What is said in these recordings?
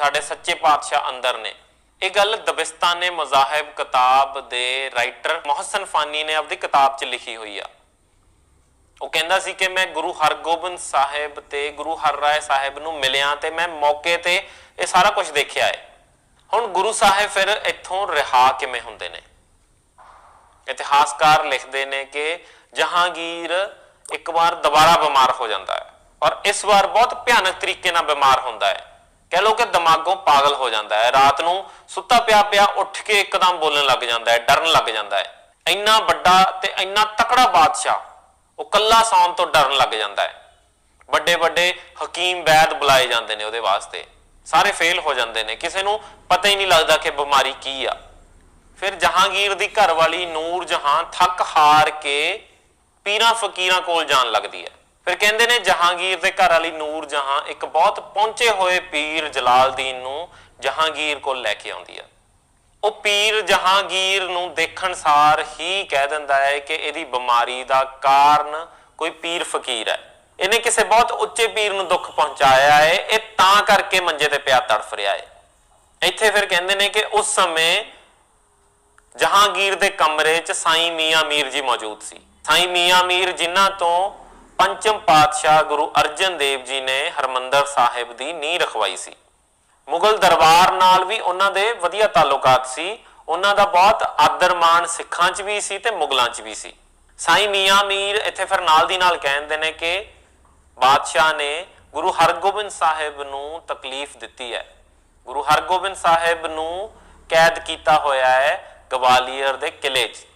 ਸਾਡੇ ਸੱਚੇ ਪਾਤਸ਼ਾਹ ਅੰਦਰ ਨੇ। ਇਹ ਗੱਲ ਦਬਿਸਤਾਨੇ ਮਜ਼ਾਹਿਬ ਕਿਤਾਬ ਦੇ ਰਾਈਟਰ ਮੁਹਸਨ ਫਾਨੀ ਨੇ ਆਪਣੀ ਕਿਤਾਬ 'ਚ ਲਿਖੀ ਹੋਈ ਆ। ਉਹ ਕਹਿੰਦਾ ਸੀ ਕਿ ਮੈਂ ਗੁਰੂ ਹਰਗੋਬਿੰਦ ਸਾਹਿਬ ਤੇ ਗੁਰੂ ਹਰਰਾਏ ਸਾਹਿਬ ਨੂੰ ਮਿਲਿਆ ਤੇ ਮੈਂ ਮੌਕੇ ਤੇ ਇਹ ਸਾਰਾ ਕੁਝ ਦੇਖਿਆ ਹੈ ਹੁਣ ਗੁਰੂ ਸਾਹਿਬ ਫਿਰ ਇੱਥੋਂ ਰਿਹਾ ਕਿਵੇਂ ਹੁੰਦੇ ਨੇ? ਇਤਿਹਾਸਕਾਰ ਲਿਖਦੇ ਨੇ ਕਿ ਜਹਾਂਗੀਰ ਇੱਕ ਵਾਰ ਦੁਬਾਰਾ ਬਿਮਾਰ ਹੋ ਜਾਂਦਾ ਹੈ ਔਰ ਇਸ ਵਾਰ ਬਹੁਤ ਭਿਆਨਕ ਤਰੀਕੇ ਨਾਲ ਬਿਮਾਰ ਹੁੰਦਾ ਹੈ। ਕਹਿ ਲੋ ਕਿ ਦਿਮਾਗੋਂ ਪਾਗਲ ਹੋ ਜਾਂਦਾ ਹੈ। ਰਾਤ ਨੂੰ ਸੁੱਤਾ ਪਿਆ ਪਿਆ ਉੱਠ ਕੇ ਇੱਕਦਮ ਬੋਲਣ ਲੱਗ ਜਾਂਦਾ ਹੈ, ਡਰਨ ਲੱਗ ਜਾਂਦਾ ਹੈ। ਇੰਨਾ ਵੱਡਾ ਤੇ ਇੰਨਾ ਤਕੜਾ ਬਾਦਸ਼ਾਹ, ਉਹ ਕੱਲਾ ਸੌਣ ਤੋਂ ਡਰਨ ਲੱਗ ਜਾਂਦਾ ਹੈ। ਵੱਡੇ ਵੱਡੇ ਹਕੀਮ ਵੈਦ ਬੁਲਾਏ ਜਾਂਦੇ ਨੇ ਉਹਦੇ ਵਾਸਤੇ। ਸਾਰੇ ਫੇਲ ਹੋ ਜਾਂਦੇ ਨੇ। ਕਿਸੇ ਨੂੰ ਪਤਾ ਹੀ ਨਹੀਂ ਲੱਗਦਾ ਕਿ ਬਿਮਾਰੀ ਕੀ ਆ। ਫਿਰ ਜਹਾਂਗੀਰ ਦੀ ਘਰ ਵਾਲੀ ਨੂਰ ਜਹਾਂ ਥੱਕ ਹਾਰ ਕੇ ਪੀਰਾਂ ਫਕੀਰਾਂ ਕੋਲ ਜਾਣ ਲੱਗਦੀ ਹੈ। ਫਿਰ ਕਹਿੰਦੇ ਨੇ ਜਹਾਂਗੀਰ ਦੇ ਘਰ ਵਾਲੀ ਨੂਰ ਜਹਾਂ ਇੱਕ ਬਹੁਤ ਪਹੁੰਚੇ ਹੋਏ ਪੀਰ ਜਲਾਲਦੀਨ ਨੂੰ ਜਹਾਂਗੀਰ ਕੋਲ ਲੈ ਕੇ ਆਉਂਦੀ ਹੈ ਉਹ ਪੀਰ ਜਹਾਂਗੀਰ ਨੂੰ ਦੇਖਣ ਸਾਰ ਹੀ ਕਹਿ ਦਿੰਦਾ ਹੈ ਕਿ ਇਹਦੀ ਬਿਮਾਰੀ ਦਾ ਕਾਰਨ ਕੋਈ ਪੀਰ ਫਕੀਰ ਹੈ। ਇਹਨੇ ਕਿਸੇ ਬਹੁਤ ਉੱਚੇ ਪੀਰ ਨੂੰ ਦੁੱਖ ਪਹੁੰਚਾਇਆ ਹੈ, ਇਹ ਤਾਂ ਕਰਕੇ ਮੰਜੇ ਤੇ ਪਿਆ ਤੜਫ ਰਿਹਾ ਹੈ। ਇੱਥੇ ਫਿਰ ਕਹਿੰਦੇ ਨੇ ਕਿ ਉਸ ਸਮੇਂ ਜਹਾਂਗੀਰ ਦੇ ਕਮਰੇ 'ਚ ਸਾਈਂ ਮੀਆਂ ਮੀਰ ਜੀ ਮੌਜੂਦ ਸੀ। ਸਾਈਂ ਮੀਆਂ ਮੀਰ ਜਿਨ੍ਹਾਂ ਤੋਂ ਪੰਚਮ ਪਾਤਸ਼ਾਹ ਗੁਰੂ ਅਰਜਨ ਦੇਵ ਜੀ ਨੇ ਹਰਮੰਦਰ ਸਾਹਿਬ ਦੀ ਨੀਂਹ ਰਖਵਾਈ ਸੀ। ਮੁਗਲ ਦਰਬਾਰ ਨਾਲ ਵੀ ਉਹਨਾਂ ਦੇ ਵਧੀਆ ਤਾਲੁਕਾਤ ਸੀ। ਉਹਨਾਂ ਦਾ ਬਹੁਤ ਆਦਰ ਮਾਣ ਸਿੱਖਾਂ 'ਚ ਵੀ ਸੀ ਤੇ ਮੁਗਲਾਂ 'ਚ ਵੀ ਸੀ। ਸਾਈ ਮੀਆਂ ਮੀਰ ਇੱਥੇ ਫਿਰ ਨਾਲ ਦੀ ਨਾਲ ਕਹਿੰਦੇ ਨੇ ਕਿ ਬਾਦਸ਼ਾਹ ਨੇ ਗੁਰੂ ਹਰਗੋਬਿੰਦ ਸਾਹਿਬ ਨੂੰ ਤਕਲੀਫ ਦਿੱਤੀ ਹੈ। ਗੁਰੂ ਹਰਗੋਬਿੰਦ ਸਾਹਿਬ ਨੂੰ ਕੈਦ ਕੀਤਾ ਹੋਇਆ ਹੈ ਗਵਾਲੀਅਰ ਦੇ ਕਿਲੇ 'ਚ।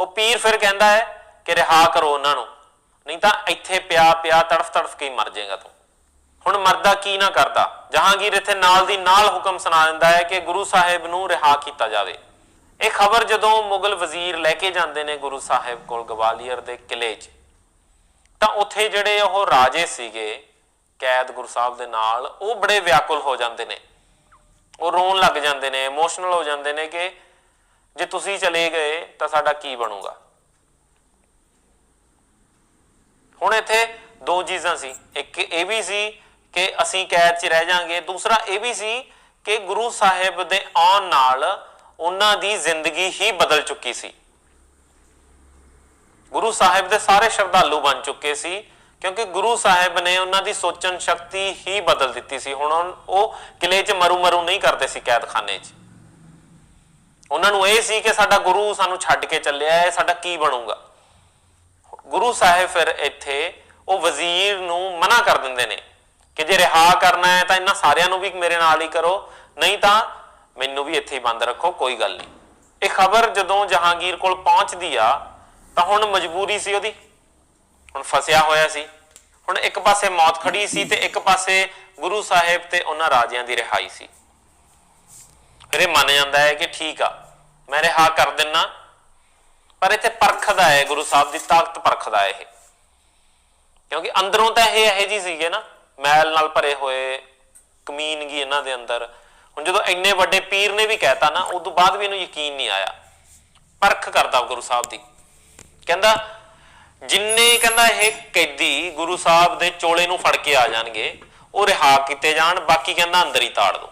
ਉਹ ਪੀਰ ਫਿਰ ਕਹਿੰਦਾ ਹੈ ਕਿ ਰਿਹਾ ਕਰੋ ਉਹਨਾਂ ਨੂੰ। ਨਹੀਂ ਤਾਂ ਇੱਥੇ ਪਿਆ ਪਿਆ, ਤੜਫ ਤੜਫ ਕੇ ਹੀ ਮਰ ਜਾਏਗਾ ਤੂੰ। ਹੁਣ ਮਰਦਾ ਕੀ ਨਾ ਕਰਦਾ? ਜਹਾਂਗੀਰ ਇੱਥੇ ਨਾਲ ਦੀ ਨਾਲ ਹੁਕਮ ਸੁਣਾ ਦਿੰਦਾ ਹੈ ਕਿ ਗੁਰੂ ਸਾਹਿਬ ਨੂੰ ਰਿਹਾ ਕੀਤਾ ਜਾਵੇ। ਇਹ ਖਬਰ ਜਦੋਂ ਮੁਗਲ ਵਜ਼ੀਰ ਲੈ ਕੇ ਜਾਂਦੇ ਨੇ ਗੁਰੂ ਸਾਹਿਬ ਕੋਲ ਗਵਾਲੀਅਰ ਦੇ ਕਿਲੇ 'ਚ, ਤਾਂ ਉੱਥੇ ਜਿਹੜੇ ਉਹ ਰਾਜੇ ਸੀਗੇ, ਕੈਦ ਗੁਰੂ ਸਾਹਿਬ ਦੇ ਨਾਲ, ਉਹ ਬੜੇ ਵਿਆਕੁਲ ਹੋ ਜਾਂਦੇ ਨੇ। ਉਹ ਰੋਣ ਲੱਗ ਜਾਂਦੇ ਨੇ ਇਮੋਸ਼ਨਲ ਹੋ ਜਾਂਦੇ ਨੇ ਕਿ ਜੇ ਤੁਸੀਂ ਚਲੇ ਗਏ ਤਾਂ ਸਾਡਾ ਕੀ ਬਣੂਗਾ? ਹੁਣ ਇੱਥੇ ਦੋ ਚੀਜ਼ਾਂ ਸੀ। ਇੱਕ ਇਹ ਵੀ ਸੀ ਕਿ ਅਸੀਂ ਕੈਦ 'ਚ ਰਹਿ ਜਾਾਂਗੇ, ਦੂਸਰਾ ਇਹ ਵੀ ਸੀ ਕਿ ਗੁਰੂ ਸਾਹਿਬ ਦੇ ਆਉਣ ਨਾਲ ਉਹਨਾਂ ਦੀ ਜ਼ਿੰਦਗੀ ਹੀ ਬਦਲ ਚੁੱਕੀ ਸੀ। ਗੁਰੂ ਸਾਹਿਬ ਦੇ ਸਾਰੇ ਸ਼ਰਧਾਲੂ ਬਣ ਚੁੱਕੇ ਸੀ, ਕਿਉਂਕਿ ਗੁਰੂ ਸਾਹਿਬ ਨੇ ਉਹਨਾਂ ਦੀ ਸੋਚਣ ਸ਼ਕਤੀ ਹੀ ਬਦਲ ਦਿੱਤੀ ਸੀ। ਹੁਣ ਉਹ- ਉਹ ਕਿਲੇ 'ਚ ਮਰੂ ਮਰੂ ਨਹੀਂ ਕਰਦੇ ਸੀ ਕੈਦਖਾਨੇ 'ਚ। ਉਹਨਾਂ ਨੂੰ ਇਹ ਸੀ ਕਿ ਸਾਡਾ ਗੁਰੂ ਸਾਨੂੰ ਛੱਡ ਕੇ ਚੱਲਿਆ ਹੈ, ਸਾਡਾ ਕੀ ਬਣੂਗਾ? ਗੁਰੂ ਸਾਹਿਬ ਫਿਰ ਇੱਥੇ ਉਹ ਵਜ਼ੀਰ ਨੂੰ ਮਨਾ ਕਰ ਦਿੰਦੇ ਨੇ ਕਿ ਜੇ ਰਿਹਾ ਕਰਨਾ ਹੈ ਤਾਂ ਇਹਨਾਂ ਸਾਰਿਆਂ ਨੂੰ ਵੀ ਮੇਰੇ ਨਾਲ ਹੀ ਕਰੋ, ਨਹੀਂ ਤਾਂ ਮੈਨੂੰ ਵੀ ਇੱਥੇ ਹੀ ਬੰਦ ਰੱਖੋ, ਕੋਈ ਗੱਲ ਨਹੀਂ। ਇਹ ਖਬਰ ਜਦੋਂ ਜਹਾਂਗੀਰ ਕੋਲ ਪਹੁੰਚਦੀ ਆ, ਤਾਂ ਹੁਣ ਮਜਬੂਰੀ ਸੀ ਉਹਦੀ। ਹੁਣ ਫਸਿਆ ਹੋਇਆ ਸੀ। ਹੁਣ ਇੱਕ ਪਾਸੇ ਮੌਤ ਖੜੀ ਸੀ ਤੇ ਇੱਕ ਪਾਸੇ ਗੁਰੂ ਸਾਹਿਬ ਤੇ ਉਹਨਾਂ ਰਾਜਿਆਂ ਦੀ ਰਿਹਾਈ ਸੀ। ਫਿਰ ਇਹ ਮੰਨ ਜਾਂਦਾ ਹੈ ਕਿ ਠੀਕ ਆ, ਮੈਂ ਰਿਹਾ ਕਰ ਦਿੰਨਾ ਪਰ ਇੱਥੇ ਪਰਖਦਾ ਹੈ, ਗੁਰੂ ਸਾਹਿਬ ਦੀ ਤਾਕਤ ਪਰਖਦਾ ਹੈ ਇਹ। ਕਿਉਂਕਿ ਅੰਦਰੋਂ ਤਾਂ ਇਹ ਇਹੋ ਜੀ ਸੀਗੇ ਨਾ, ਮੈਲ ਨਾਲ ਭਰੇ ਹੋਏ, ਕਮੀਨਗੀ ਇਹਨਾਂ ਦੇ ਅੰਦਰ। ਹੁਣ ਜਦੋਂ ਇੰਨੇ ਵੱਡੇ ਪੀਰ ਨੇ ਵੀ ਕਹਿਤਾ ਨਾ ਉਸ ਤੋਂ ਬਾਅਦ ਵੀ ਇਹਨੂੰ ਯਕੀਨ ਨਹੀਂ ਆਇਆ। ਪਰਖ ਕਰਦਾ ਗੁਰੂ ਸਾਹਿਬ ਦੀ। ਕਹਿੰਦਾ, ਜਿੰਨੇ ਕਹਿੰਦਾ ਇਹ ਕੈਦੀ ਗੁਰੂ ਸਾਹਿਬ ਦੇ ਚੋਲੇ ਨੂੰ ਫੜ ਕੇ ਆ ਜਾਣਗੇ, ਉਹ ਰਿਹਾ ਕੀਤੇ ਜਾਣ, ਬਾਕੀ ਕਹਿੰਦਾ ਅੰਦਰ ਹੀ ਤਾੜ ਦੋ।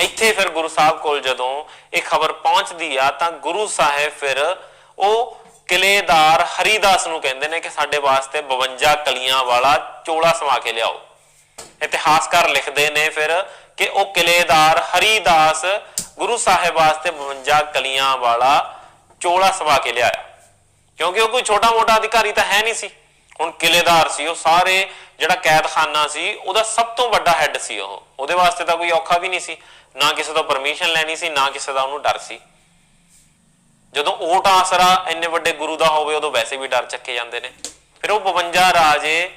ਇੱਥੇ ਫਿਰ ਗੁਰੂ ਸਾਹਿਬ ਕੋਲ ਜਦੋਂ ਇਹ ਖਬਰ ਪਹੁੰਚਦੀ ਆ, ਤਾਂ ਗੁਰੂ ਸਾਹਿਬ ਫਿਰ ਉਹ ਕਿਲੇਦਾਰ ਹਰੀਦਾਸ ਨੂੰ ਕਹਿੰਦੇ ਨੇ ਕਿ ਸਾਡੇ ਵਾਸਤੇ 52 ਕਲੀਆਂ ਵਾਲਾ ਚੋਲਾ ਸਮਾ ਕੇ ਲਿਆਓ। ਇਤਿਹਾਸਕਾਰ ਲਿਖਦੇ ਨੇ ਫਿਰ ਕਿ ਉਹ ਕਿਲੇਦਾਰ ਹਰੀਦਾਸ ਗੁਰੂ ਸਾਹਿਬ ਵਾਸਤੇ 52 ਕਲੀਆਂ ਵਾਲਾ ਚੋਲਾ ਸਮਾ ਕੇ ਲਿਆਇਆ। ਕਿਉਂਕਿ ਉਹ ਕੋਈ ਛੋਟਾ ਮੋਟਾ ਅਧਿਕਾਰੀ ਤਾਂ ਹੈ ਨਹੀਂ ਸੀ। ਹੁਣ ਕਿਲੇਦਾਰ ਸੀ ਉਹ, ਸਾਰੇ ਜਿਹੜਾ ਕੈਦਖਾਨਾ ਸੀ, ਉਹਦਾ ਸਭ ਤੋਂ ਵੱਡਾ ਹੈੱਡ ਸੀ ਉਹ। ਉਹਦੇ ਵਾਸਤੇ ਤਾਂ ਕੋਈ ਔਖਾ ਵੀ ਨਹੀਂ ਸੀ। ਨਾ ਕਿਸੇ ਤੋਂ ਪਰਮਿਸ਼ਨ ਲੈਣੀ ਸੀ, ਨਾ ਕਿਸੇ ਦਾ ਉਹਨੂੰ ਡਰ ਸੀ। ਜਦੋਂ ਓਟ ਆਸਰਾ ਇੰਨੇ ਵੱਡੇ ਗੁਰੂ ਦਾ ਹੋਵੇ, ਉਦੋਂ ਵੈਸੇ ਵੀ ਡਰ ਚੱਕੇ ਜਾਂਦੇ ਨੇ। ਫਿਰ ਉਹ 52 ਰਾਜੇ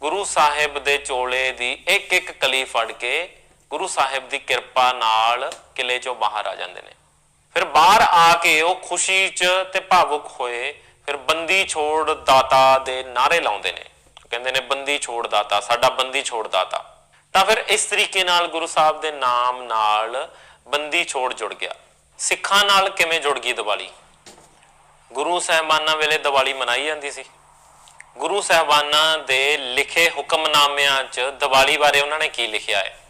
ਗੁਰੂ ਸਾਹਿਬ ਦੇ ਚੋਲੇ ਦੀ ਇੱਕ ਇੱਕ ਕਲੀ ਫੜ ਕੇ ਗੁਰੂ ਸਾਹਿਬ ਦੀ ਕਿਰਪਾ ਨਾਲ ਕਿਲੇ ਚੋਂ ਬਾਹਰ ਆ ਜਾਂਦੇ ਨੇ। ਫਿਰ ਬਾਹਰ ਆ ਕੇ ਉਹ ਖੁਸ਼ੀ 'ਚ ਤੇ ਭਾਵੁਕ ਹੋਏ ਫਿਰ ਬੰਦੀ ਛੋੜ ਦਾਤਾ ਦੇ ਨਾਰੇ ਲਾਉਂਦੇ ਨੇ। ਕਹਿੰਦੇ ਨੇ, ਬੰਦੀ ਛੋੜ ਦਾਤਾ, ਸਾਡਾ ਬੰਦੀ ਛੋੜ ਦਾਤਾ। ਤਾਂ ਫਿਰ ਇਸ ਤਰੀਕੇ ਨਾਲ ਗੁਰੂ ਸਾਹਿਬ ਦੇ ਨਾਮ ਨਾਲ ਬੰਦੀ ਛੋੜ ਜੁੜ ਗਿਆ। ਸਿੱਖਾਂ ਨਾਲ ਕਿਵੇਂ ਜੁੜ ਗਈ ਦੀਵਾਲੀ? ਗੁਰੂ ਸਾਹਿਬਾਨਾਂ ਵੇਲੇ ਦੀਵਾਲੀ ਮਨਾਈ ਜਾਂਦੀ ਸੀ। ਗੁਰੂ ਸਾਹਿਬਾਨਾਂ ਦੇ ਲਿਖੇ ਹੁਕਮਨਾਮਿਆਂ 'ਚ ਦੀਵਾਲੀ ਬਾਰੇ ਉਹਨਾਂ ਨੇ ਕੀ ਲਿਖਿਆ ਹੈ?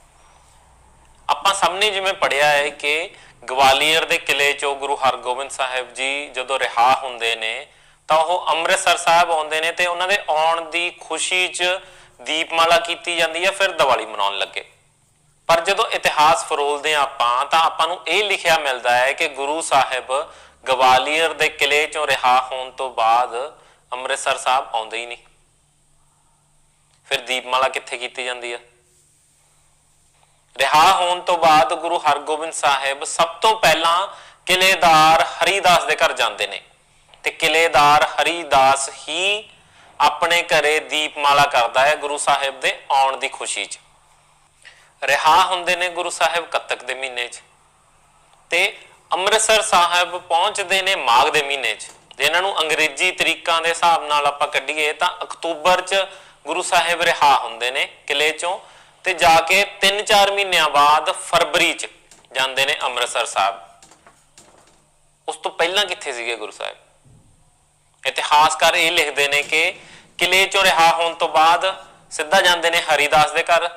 ਆਪਾਂ ਸਭ ਨੇ ਜਿਵੇਂ ਪੜਿਆ ਹੈ ਕਿ ਗਵਾਲੀਅਰ ਦੇ ਕਿਲੇ 'ਚੋਂ ਗੁਰੂ ਹਰਗੋਬਿੰਦ ਸਾਹਿਬ ਜੀ ਜਦੋਂ ਰਿਹਾ ਹੁੰਦੇ ਨੇ ਤਾਂ ਉਹ ਅੰਮ੍ਰਿਤਸਰ ਸਾਹਿਬ ਆਉਂਦੇ ਨੇ ਤੇ ਉਹਨਾਂ ਦੇ ਆਉਣ ਦੀ ਖੁਸ਼ੀ 'ਚ ਦੀਪਮਾਲਾ ਕੀਤੀ ਜਾਂਦੀ ਹੈ, ਫਿਰ ਦੀਵਾਲੀ ਮਨਾਉਣ ਲੱਗੇ। ਪਰ ਜਦੋਂ ਇਤਿਹਾਸ ਫਰੋਲਦੇ ਹਾਂ ਆਪਾਂ, ਤਾਂ ਆਪਾਂ ਨੂੰ ਇਹ ਲਿਖਿਆ ਮਿਲਦਾ ਹੈ ਕਿ ਗੁਰੂ ਸਾਹਿਬ ਗਵਾਲੀਅਰ ਦੇ ਕਿਲੇ 'ਚੋਂ ਰਿਹਾ ਹੋਣ ਤੋਂ ਬਾਅਦ ਅੰਮ੍ਰਿਤਸਰ ਸਾਹਿਬ ਆਉਂਦੇ ਹੀ ਨਹੀਂ। ਫਿਰ ਦੀਪਮਾਲਾ ਕਿੱਥੇ ਕੀਤੀ ਜਾਂਦੀ ਹੈ? ਰਿਹਾ ਹੋਣ ਤੋਂ ਬਾਅਦ ਗੁਰੂ ਹਰਗੋਬਿੰਦ ਸਾਹਿਬ ਸਭ ਤੋਂ ਪਹਿਲਾਂ ਕਿਲੇਦਾਰ ਹਰੀਦਾਸ ਦੇ ਘਰ ਜਾਂਦੇ ਨੇ। ਤੇ ਕਿਲੇਦਾਰ ਹਰੀਦਾਸ ਹੀ ਆਪਣੇ ਘਰੇ ਦੀਪਮਾਲਾ ਕਰਦਾ ਹੈ ਗੁਰੂ ਸਾਹਿਬ ਦੇ ਆਉਣ ਦੀ ਖੁਸ਼ੀ 'ਚ। ਰਿਹਾ ਹੁੰਦੇ ਨੇ ਗੁਰੂ ਸਾਹਿਬ ਕੱਤਕ ਦੇ ਮਹੀਨੇ 'ਚ ਤੇ ਅੰਮ੍ਰਿਤਸਰ ਸਾਹਿਬ ਪਹੁੰਚਦੇ ਨੇ ਮਾਘ ਦੇ ਮਹੀਨੇ 'ਚ। ਜੇ ਇਹਨਾਂ ਨੂੰ ਅੰਗਰੇਜ਼ੀ ਤਰੀਕਾਂ ਦੇ ਹਿਸਾਬ ਨਾਲ ਆਪਾਂ ਕੱਢੀਏ ਤਾਂ ਅਕਤੂਬਰ 'ਚ ਗੁਰੂ ਸਾਹਿਬ ਰਿਹਾ ਹੁੰਦੇ ਨੇ ਕਿਲੇ 'ਚੋਂ ਤੇ ਜਾ ਕੇ 3-4 ਮਹੀਨਿਆਂ ਬਾਅਦ ਫਰਵਰੀ 'ਚ ਜਾਂਦੇ ਨੇ ਅੰਮ੍ਰਿਤਸਰ ਸਾਹਿਬ। ਉਸ ਤੋਂ ਪਹਿਲਾਂ ਕਿੱਥੇ ਸੀਗੇ ਗੁਰੂ ਸਾਹਿਬ? ਇਤਿਹਾਸਕਾਰ ਇਹ ਲਿਖਦੇ ਨੇ ਕਿ ਕਿਲੇ 'ਚੋਂ ਰਿਹਾ ਹੋਣ ਤੋਂ ਬਾਅਦ ਸਿੱਧਾ ਜਾਂਦੇ ਨੇ ਹਰੀਦਾਸ ਦੇ ਘਰ।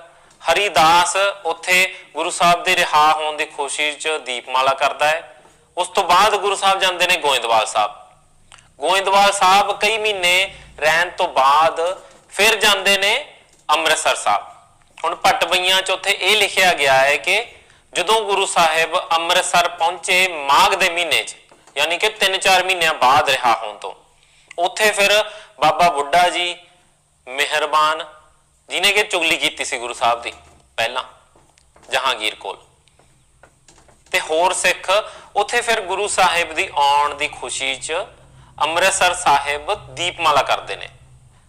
ਹਰੀਦਾਸ ਉੱਥੇ ਗੁਰੂ ਸਾਹਿਬ ਦੇ ਰਿਹਾ ਹੋਣ ਦੀ ਖੁਸ਼ੀ 'ਚ ਦੀਪਮਾਲਾ ਕਰਦਾ ਹੈ। ਉਸ ਤੋਂ ਬਾਅਦ ਗੁਰੂ ਸਾਹਿਬ ਜਾਂਦੇ ਨੇ ਗੋਇੰਦਵਾਲ ਸਾਹਿਬ। ਗੋਇੰਦਵਾਲ ਸਾਹਿਬ ਕਈ ਮਹੀਨੇ ਰਹਿਣ ਤੋਂ ਬਾਅਦ ਫਿਰ ਜਾਂਦੇ ਨੇ ਅੰਮ੍ਰਿਤਸਰ ਸਾਹਿਬ। ਹੁਣ ਪਟਬਈਆਂ 'ਚ ਉੱਥੇ ਇਹ ਲਿਖਿਆ ਗਿਆ ਹੈ ਕਿ ਜਦੋਂ ਗੁਰੂ ਸਾਹਿਬ ਅੰਮ੍ਰਿਤਸਰ ਪਹੁੰਚੇ ਮਾਘ ਦੇ ਮਹੀਨੇ 'ਚ, ਯਾਨੀ ਕਿ 3-4 ਮਹੀਨਿਆਂ ਬਾਅਦ ਰਿਹਾ ਹੋਣ ਤੋਂ ਉੱਥੇ ਫਿਰ ਬਾਬਾ ਬੁੱਢਾ ਜੀ ਮਿਹਰਬਾਨ, ਜਿਨੇ ਕਿ ਚੁਗਲੀ ਕੀਤੀ ਸੀ ਗੁਰੂ ਸਾਹਿਬ ਦੀ ਪਹਿਲਾਂ ਜਹਾਂਗੀਰ ਕੋਲ। ਤੇ ਹੋਰ ਸਿੱਖ ਉੱਥੇ ਫਿਰ ਗੁਰੂ ਸਾਹਿਬ ਦੀ ਆਉਣ ਦੀ ਖੁਸ਼ੀ 'ਚ ਅੰਮ੍ਰਿਤਸਰ ਸਾਹਿਬ ਦੀਪਮਾਲਾ ਕਰਦੇ ਨੇ।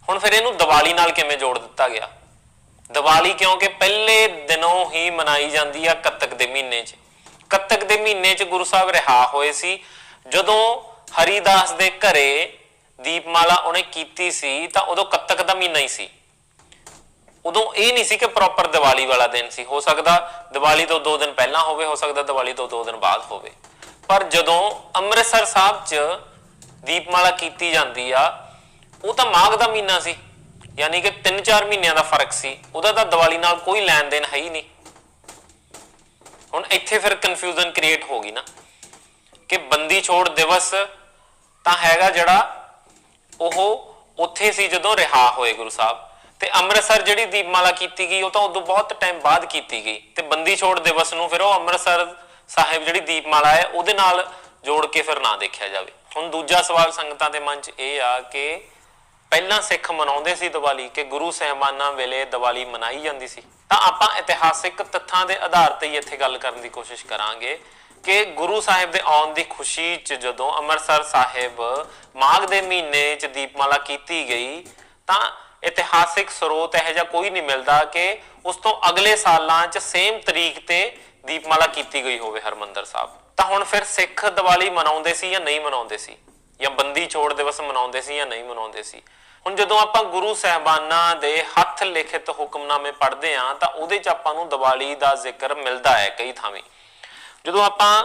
ਹੁਣ ਫਿਰ ਇਹਨੂੰ ਦੀਵਾਲੀ ਨਾਲ ਕਿਵੇਂ ਜੋੜ ਦਿੱਤਾ ਗਿਆ? ਦੀਵਾਲੀ ਕਿਉਂਕਿ ਪਹਿਲੇ ਦਿਨੋਂ ਹੀ ਮਨਾਈ ਜਾਂਦੀ ਆ ਕੱਤਕ ਦੇ ਮਹੀਨੇ 'ਚ। ਕੱਤਕ ਦੇ ਮਹੀਨੇ 'ਚ ਗੁਰੂ ਸਾਹਿਬ ਰਿਹਾ ਹੋਏ ਸੀ। ਜਦੋਂ ਹਰੀਦਾਸ ਦੇ ਘਰੇ ਦੀਪਮਾਲਾ ਉਹਨੇ ਕੀਤੀ ਸੀ, ਤਾਂ ਉਦੋਂ ਕੱਤਕ ਦਾ ਮਹੀਨਾ ਹੀ ਸੀ। ਉਦੋਂ ਇਹ ਨਹੀਂ ਸੀ ਕਿ ਪ੍ਰੋਪਰ ਦੀਵਾਲੀ ਵਾਲਾ ਦਿਨ ਸੀ। ਹੋ ਸਕਦਾ ਦੀਵਾਲੀ ਤੋਂ 2 ਦਿਨ ਪਹਿਲਾਂ ਹੋਵੇ, ਹੋ ਸਕਦਾ ਦੀਵਾਲੀ ਤੋਂ 2 ਦਿਨ ਬਾਅਦ ਹੋਵੇ। ਪਰ ਜਦੋਂ ਅੰਮ੍ਰਿਤਸਰ ਸਾਹਿਬ 'ਚ ਦੀਪਮਾਲਾ ਕੀਤੀ ਜਾਂਦੀ ਆ, ਉਹ ਤਾਂ ਮਾਘ ਦਾ ਮਹੀਨਾ ਸੀ। ਯਾਨੀ ਕਿ 3-4 ਮਹੀਨਿਆਂ ਦਾ ਫ਼ਰਕ ਸੀ। ਉਹਦਾ ਤਾਂ ਦੀਵਾਲੀ ਨਾਲ ਕੋਈ ਲੈਣ ਦੇਣ ਹੈ ਹੀ ਨਹੀਂ। ਹੁਣ ਇੱਥੇ ਫਿਰ ਕਨਫਿਊਜ਼ਨ ਕ੍ਰੀਏਟ ਹੋ ਗਈ ਨਾ। ਕਿ ਬੰਦੀ ਛੋੜ ਦਿਵਸ ਤਾਂ ਹੈਗਾ ਜਿਹੜਾ ਉਹ ਉੱਥੇ ਸੀ ਜਦੋਂ ਰਿਹਾ ਹੋਏ ਗੁਰੂ ਸਾਹਿਬ। ਤੇ ਅੰਮ੍ਰਿਤਸਰ ਜਿਹੜੀ ਦੀਪਮਾਲਾ ਕੀਤੀ ਗਈ, ਉਹ ਤਾਂ ਉਦੋਂ ਬਹੁਤ ਟਾਈਮ ਬਾਅਦ ਕੀਤੀ ਗਈ। ਤੇ ਬੰਦੀ ਛੋੜ ਦਿਵਸ ਨੂੰ ਫਿਰ ਉਹ ਅੰਮ੍ਰਿਤਸਰ ਸਾਹਿਬ ਜਿਹੜੀ ਦੀਪਮਾਲਾ ਹੈ, ਉਹਦੇ ਨਾਲ ਜੋੜ ਕੇ ਫਿਰ ਨਾ ਦੇਖਿਆ ਜਾਵੇ। ਹੁਣ ਦੂਜਾ ਸਵਾਲ ਸੰਗਤਾਂ ਦੇ ਮਨ 'ਚ ਇਹ ਆ ਕਿ ਪਹਿਲਾਂ ਸਿੱਖ ਮਨਾਉਂਦੇ ਸੀ ਦੀਵਾਲੀ, ਕਿ ਗੁਰੂ ਸਹਿਬਾਨਾਂ ਵੇਲੇ ਦੀਵਾਲੀ ਮਨਾਈ ਜਾਂਦੀ ਸੀ? ਤਾਂ ਆਪਾਂ ਇਤਿਹਾਸਿਕ ਤੱਥਾਂ ਦੇ ਆਧਾਰ ਤੇ ਹੀ ਇੱਥੇ ਗੱਲ ਕਰਨ ਦੀ ਕੋਸ਼ਿਸ਼ ਕਰਾਂਗੇ। ਕਿ ਗੁਰੂ ਸਾਹਿਬ ਦੇ ਆਉਣ ਦੀ ਖੁਸ਼ੀ 'ਚ ਜਦੋਂ ਅੰਮ੍ਰਿਤਸਰ ਸਾਹਿਬ ਮਾਘ ਦੇ ਮਹੀਨੇ 'ਚ ਦੀਪਮਾਲਾ ਕੀਤੀ ਗਈ, ਤਾਂ ਇਤਿਹਾਸਿਕ ਸਰੋਤ ਇਹ ਜਿਹਾ ਕੋਈ ਨਹੀਂ ਮਿਲਦਾ ਕਿ ਉਸ ਤੋਂ ਅਗਲੇ ਸਾਲਾਂ 'ਚ ਸੇਮ ਤਰੀਕ ਤੇ ਦੀਪਮਾਲਾ ਕੀਤੀ ਗਈ ਹੋਵੇ ਹਰਮੰਦਰ ਸਾਹਿਬ। ਤਾਂ ਹੁਣ ਫਿਰ ਸਿੱਖ ਦੀਵਾਲੀ ਮਨਾਉਂਦੇ ਸੀ ਜਾਂ ਨਹੀਂ ਮਨਾਉਂਦੇ ਸੀ? ਜਾਂ ਬੰਦੀ ਛੋੜ ਦਿਵਸ ਮਨਾਉਂਦੇ ਸੀ ਜਾਂ ਨਹੀਂ ਮਨਾਉਂਦੇ ਸੀ? ਹੁਣ ਜਦੋਂ ਆਪਾਂ ਗੁਰੂ ਸਹਿਬਾਨਾਂ ਦੇ ਹੱਥ ਲਿਖਿਤ ਹੁਕਮਨਾਮੇ ਪੜ੍ਹਦੇ ਆਂ ਤਾਂ ਉਹਦੇ 'ਚ ਆਪਾਂ ਨੂੰ ਦੀਵਾਲੀ ਦਾ ਜ਼ਿਕਰ ਮਿਲਦਾ ਹੈ ਕਈ ਥਾਵੇਂ। ਜਦੋਂ ਆਪਾਂ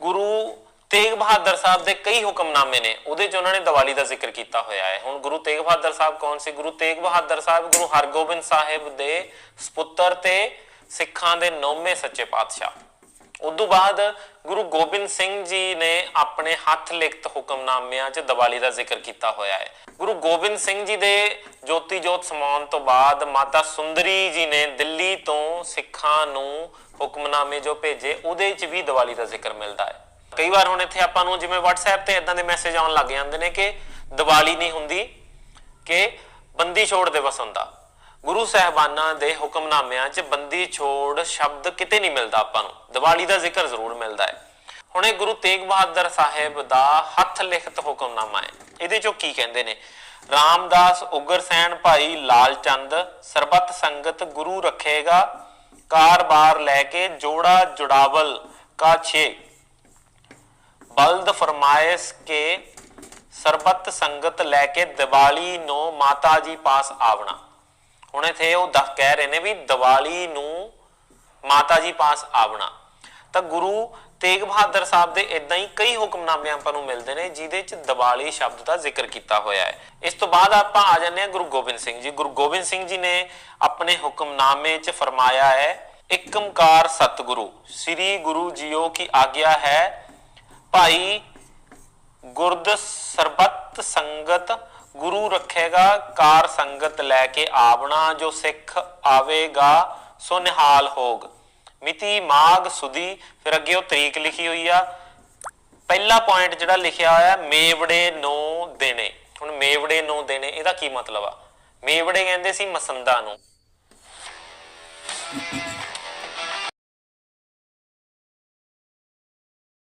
ਗੁਰੂ ਤੇਗ ਬਹਾਦਰ ਸਾਹਿਬ ਦੇ ਕਈ ਹੁਕਮਨਾਮੇ ਨੇ, ਉਹਦੇ 'ਚ ਉਹਨਾਂ ਨੇ ਦੀਵਾਲੀ ਦਾ ਜ਼ਿਕਰ ਕੀਤਾ ਹੋਇਆ ਹੈ। ਹੁਣ ਗੁਰੂ ਤੇਗ ਬਹਾਦਰ ਸਾਹਿਬ ਕੌਣ ਸੀ? ਗੁਰੂ ਤੇਗ ਬਹਾਦਰ ਸਾਹਿਬ ਗੁਰੂ ਹਰਗੋਬਿੰਦ ਸਾਹਿਬ ਦੇ ਸੁਪੁੱਤਰ ਤੇ ਸਿੱਖਾਂ ਦੇ ਨੌਵੇਂ ਸੱਚੇ ਪਾਤਸ਼ਾਹ। ਉਦੋਂ ਬਾਅਦ ਗੁਰੂ ਗੋਬਿੰਦ ਸਿੰਘ ਜੀ ਨੇ ਆਪਣੇ ਹੱਥ ਲਿਖਤ ਹੁਕਮਨਾਮਿਆਂ 'ਚ ਦੀਵਾਲੀ ਦਾ ਜ਼ਿਕਰ ਕੀਤਾ ਹੋਇਆ ਹੈ। ਗੁਰੂ ਗੋਬਿੰਦ ਸਿੰਘ ਜੀ ਦੇ ਜੋਤੀ ਜੋਤ ਸਮਾਉਣ ਤੋਂ ਬਾਅਦ ਮਾਤਾ ਸੁੰਦਰੀ ਜੀ ਨੇ ਦਿੱਲੀ ਤੋਂ ਸਿੱਖਾਂ ਨੂੰ ਹੁਕਮਨਾਮੇ ਜੋ ਭੇਜੇ, ਉਹਦੇ 'ਚ ਵੀ ਦੀਵਾਲੀ ਦਾ ਜ਼ਿਕਰ ਮਿਲਦਾ ਹੈ। ਕਈ ਵਾਰ ਹੁਣ ਇੱਥੇ ਆਪਾਂ ਨੂੰ ਜਿਵੇਂ WhatsApp ਤੇ ਇਦਾਂ ਦੇ ਮੈਸੇਜ ਆਉਣ ਲੱਗ ਜਾਂਦੇ ਨੇ ਕਿ ਦੀਵਾਲੀ ਨਹੀਂ ਹੁੰਦੀ, ਕਿ ਬੰਦੀ ਛੋੜ ਦਿਵਸ ਹੁੰਦਾ। ਗੁਰੂ ਸਹਿਬਾਨਾਂ ਦੇ ਹੁਕਮਨਾਮਿਆਂ 'ਚ ਬੰਦੀ ਛੋੜ ਸ਼ਬਦ ਕਿਤੇ ਨਹੀਂ ਮਿਲਦਾ ਆਪਾਂ ਨੂੰ। ਦੀਵਾਲੀ ਦਾ ਜ਼ਿਕਰ ਜ਼ਰੂਰ ਮਿਲਦਾ ਹੈ। ਹੁਣ ਇਹ ਗੁਰੂ ਤੇਗ ਬਹਾਦਰ ਸਾਹਿਬ ਦਾ ਹੱਥ ਲਿਖਤ ਹੁਕਮਨਾਮਾ ਹੈ। ਇਹਦੇ 'ਚੋਂ ਕੀ ਕਹਿੰਦੇ ਨੇ? ਰਾਮਦਾਸ ਉਗਰਸੈਨ ਭਾਈ ਲਾਲ ਚੰਦ, ਸਰਬੱਤ ਸੰਗਤ ਗੁਰੂ ਰੱਖੇਗਾ, ਕਾਰ-ਬਾਰ ਲੈ ਕੇ ਜੋੜਾ ਜੁੜਾਵਲ, ਕਾ ਛੇ। ਬਲਦ ਫਰਮਾਇਸ਼ ਕੇ ਸਰਬੱਤ ਸੰਗਤ ਲੈ ਕੇ ਦੀਵਾਲੀ ਨੂੰ ਮਾਤਾ ਜੀ ਪਾਸ ਆਵਣਾ। ਹੁਣ ਇਥੇ ਉਹ ਦੱਸ ਕਹਿ ਰਹੇ ਨੇ ਵੀ ਦੀਵਾਲੀ ਨੂੰ ਮਾਤਾ ਜੀ ਪਾਸ ਆਵਣਾ। ਤਾਂ ਗੁਰੂ ਤੇਗ ਬਹਾਦਰ ਸਾਹਿਬ ਦੇ ਇਦਾਂ ਹੀ ਕਈ ਹੁਕਮਨਾਮੇ ਆਪਾਂ ਨੂੰ ਮਿਲਦੇ ਨੇ, ਜਿਹਦੇ ਚ ਦੀਵਾਲੀ ਸ਼ਬਦ ਦਾ ਜ਼ਿਕਰ ਕੀਤਾ ਹੋਇਆ ਹੈ। ਇਸ ਤੋਂ ਬਾਅਦ ਆਪਾਂ ਆ ਜਾਂਦੇ ਹਾਂ ਗੁਰੂ ਗੋਬਿੰਦ ਸਿੰਘ ਜੀ। ਗੁਰੂ ਗੋਬਿੰਦ ਸਿੰਘ ਜੀ ਨੇ ਆਪਣੇ ਹੁਕਮਨਾਮੇ ਚ ਫਰਮਾਇਆ ਹੈ ਇੱਕ ਓੰਕਾਰ ਸਤਿਗੁਰੂ, ਸ੍ਰੀ ਗੁਰੂ ਜੀਓ ਕੀ ਆਗਿਆ ਹੈ, ਭਾਈ ਗੁਰਦ ਸਰਬੱਤ ਸੰਗਤ ਗੁਰੂ ਰੱਖੇਗਾ, ਕਾਰ ਸੰਗਤ ਲੈ ਕੇ ਆਵਣਾ, ਜੋ ਸਿੱਖ ਆਵੇਗਾ, ਸੋ ਨਿਹਾਲ ਹੋਗ। ਮਿਤੀ ਮਾਗ ਸੁਦੀ, ਫਿਰ ਅੱਗੇ ਉਹ ਤਰੀਕ ਲਿਖੀ ਹੋਈ ਆ। ਪਹਿਲਾ ਪੁਆਇੰਟ ਜਿਹੜਾ ਲਿਖਿਆ ਹੋਇਆ, ਮੇਵੜੇ ਨੂੰ ਦੇਣੇ ਹੁਣ ਮੇਵੜੇ ਨੂੰ ਦੇਣੇ ਇਹਦਾ ਕੀ ਮਤਲਬ ਆ? ਮੇਵੜੇ ਕਹਿੰਦੇ ਸੀ ਮਸੰਦਾ ਨੂੰ।